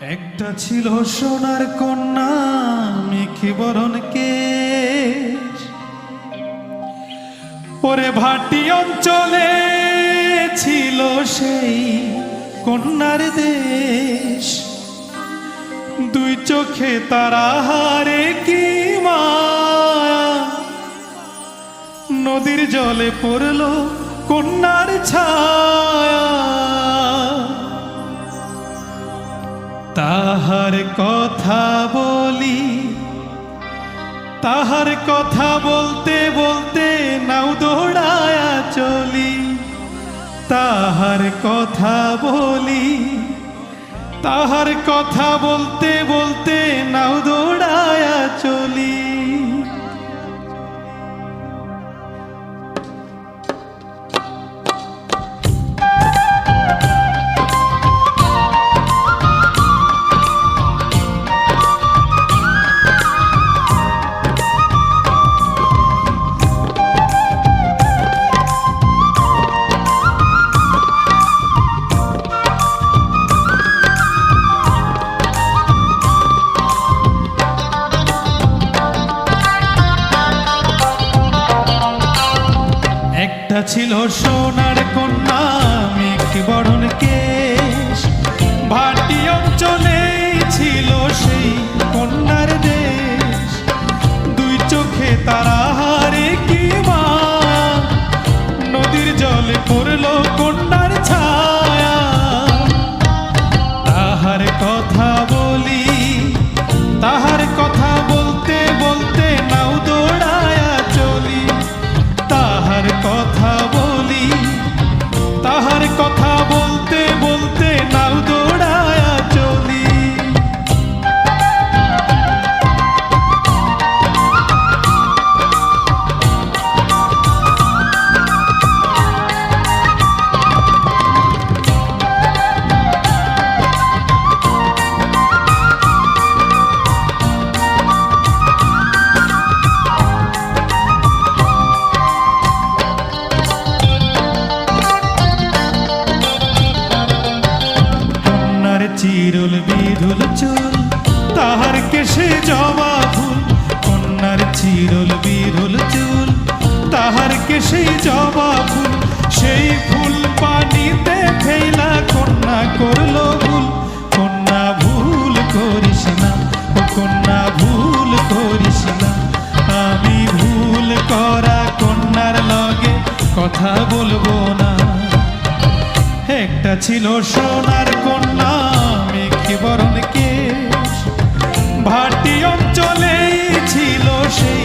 একটা ছিল সোনার কন্যা, মেখে বরণ কে ওরে ভাটি অঞ্চলে ছিল সেই কন্যার দেশ। দুই চোখে তারা হারে কি মায়া। নদীর জলে পড়ল কন্যার ছায়া। তাহার কথা বলি, তাহার কথা বলতে বলতে নাও দৌড়ায়া চলি। তাহার কথা বলি, তাহার কথা বলতে বলতে নাও দৌড়ায়া চলি। একটা ছিল সোনার কন্যা মেঘ বরণ কেশ। ভাটি অঞ্চলে কথা বিরুল চুল, তাহার কেশে জবা ফুল, কন্যার চিরুল বিরুল চুল, তাহার কেশে জবা ফুল, সেই ফুল পানিতে ফেলা কন্যা করল ভুল। কন্যা ভুল করিস না, ও কন্যা ভুল করিস না। আমি ভুল করা কন্যার লগে কথা বলব না। একটা ছিল সোনার কন্যা। মেঘে বরণ কে ভাটি অঞ্চলে ছিল সেই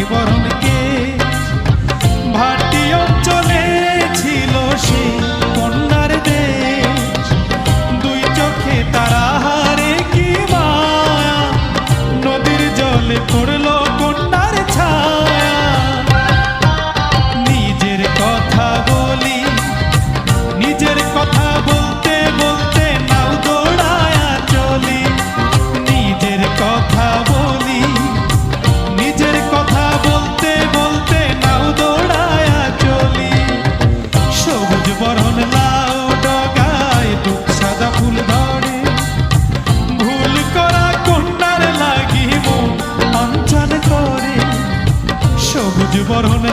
মেঘে বরণ কেশ ভাটি সেই কন্যার দেশ। দুই চোখে তারা হারে কি মায়া, নদীর জলে পড়ল বরণে